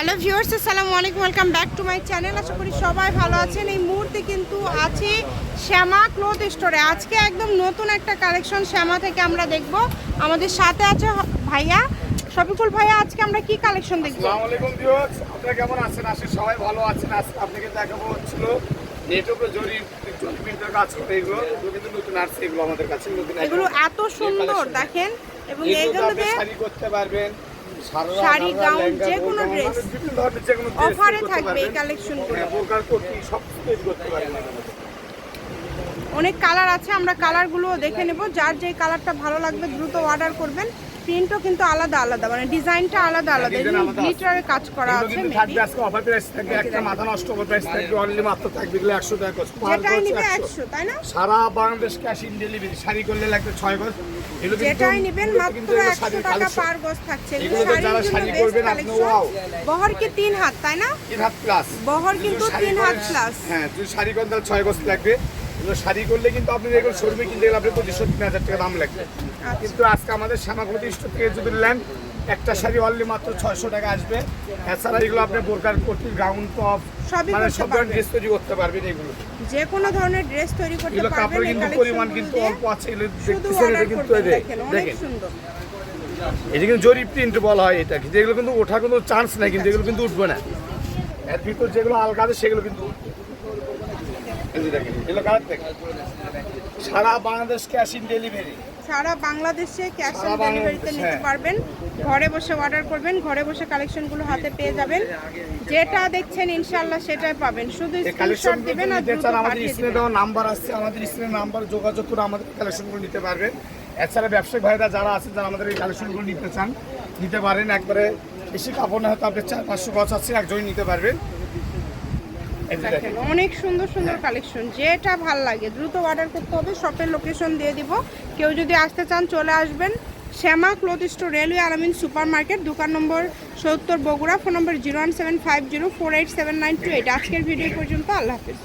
Hello viewers আসসালামু আলাইকুম welcome back to my channel. আশা করি সবাই ভালো আছেন। এই মুহূর্তে কিন্তু আছি শ্যামা ক্লোথ স্টোরে। আজকে একদম নতুন একটা কালেকশন শ্যামা থেকে আমরা দেখব। আমাদের সাথে আছে ভাইয়া। শফিকুল ভাইয়া আজকে আমরা কি কালেকশন দেখব? আসসালামু আলাইকুম ভিউয়ার্স আপনারা কেমন আছেন? আশা সবাই ভালো আছেন? আজকে আপনাকে দেখাবো হচ্ছিল নেটওয়ার্ক জরি জরি প্রিন্টের কাজ করে এগুলো। কিন্তু নতুন আসছে এগুলো আমাদের কাছে নতুন এগুলো এত সুন্দর দেখেন। এবং এগুলো এইগুলো আপনি দিয়ে শাড়ি করতে পারবেন শাড়ি, গাউন, যে কোনো dress অফারে থাকবে এই হ্যাঁ, সব করতে অনেক কালার আছে আমরা কালারগুলো দেখে নেব। যার যেই কালারটা ভালো লাগবে দ্রুত অর্ডার করবেন। প্রিন্টও কিন্তু আলাদা আলাদা মানে ডিজাইনটা আলাদা আলাদা। এগুলো আলাদা কাজ করা আছে কিন্তু থাকবে আজকে অফার প্রাইস থাকবে একটা মাথা নষ্ট অফার প্রাইস থাকবে অনলি মাত্র থাকবে এগুলো একশো টাকা করে per যেটাই নিবে 100 একশো তাই না? সারা Bangladesh cash in delivery sari করলে লাগবে ছয় গজ। এগুলো কিন্তু- যেটাই নিবেন মাত্র কিন্তু এগুলো একশো শাড়ির টাকা পার গজ থাকছে। এগুলো যারা শাড়ি করবেন আপনি wow। বহর কি তিন হাত তাই না? হাত প্লাস বহর কিন্তু তিন হাত প্লাস হ্যাঁ যদি শাড়ি করেন তাহলে ছয় গজ লাগবে। এগুলো শাড়ি করলে কিন্তু আপনি শোরুমে কিনতে গেলে আপনি পঁচিশশো তিন হাজার টাকা দাম লাগবে। আচ্ছা। কিন্তু আজকে আমাদের শ্যামাগতি স্টোর থেকে যদি নেন একটা শাড়ি অনলি মাত্র ছয়শো টাকা আসবে। এছাড়া এগুলো আপনি বোরকার কোটি গাউন টপ মানে সব ধরনের ড্রেস তৈরি করতে পারবেন এগুলো। যে কোনো ধরনের ড্রেস তৈরি করতে এগুলো কাপড় কিন্তু পরিমাণ কিন্তু অল্প আছে এগুলো দেখতেছেন এটা কিন্তু দেখেন এটা কিন্তু জরি প্রিন্ট বলা হয় এটা এগুলো কিন্তু ওঠার কোনো চান্স নাই কিন্তু এগুলো কিন্তু উঠবে না। এর ভিতর যেগুলো আলগা আছে সেগুলো কিন্তু। সারা বাংলাদেশ ক্যাশ ইন ডেলিভারি সারা বাংলাদেশে ক্যাশ অন ডেলিভারিতে নিতে হ্যাঁ। পারবেন। ঘরে বসে অর্ডার করবেন ঘরে বসে কালেকশনগুলো হাতে পেয়ে যাবেন। যেটা দেখছেন ইনশাআল্লাহ সেটাই পাবেন। শুধু স্ক্রিনশট কালেকশন দিবেন আর দ্রুত আমাদের স্ক্রিনে দেওয়া নাম্বার আছে আমাদের স্ক্রিনে নাম্বার যোগাযোগ করে আমাদের কালেকশনগুলো নিতে পারবেন। এছাড়া ব্যবসায়িক ভাইরা যারা আছে যারা আমাদের এই কালেকশনগুলো নিতে চান নিতে পারেন। একবারে বেশি কাপড় না হয়তো আপনি চার পাঁচশো গছ আছে একজনই নিতে পারবেন। অনেক সুন্দর সুন্দর কালেকশন যেটা ভালো লাগে দ্রুত অর্ডার করতে হবে শপের লোকেশন দিয়ে দিব। কেউ যদি আসতে চান চলে আসবেন। Shyama cloth store railway Alamin super market দোকান নম্বর সত্তর Bogura phone number zero one seven five zero four eight seven nine two eight আজকের ভিডিও পর্যন্ত আল্লাহ হাফিজ।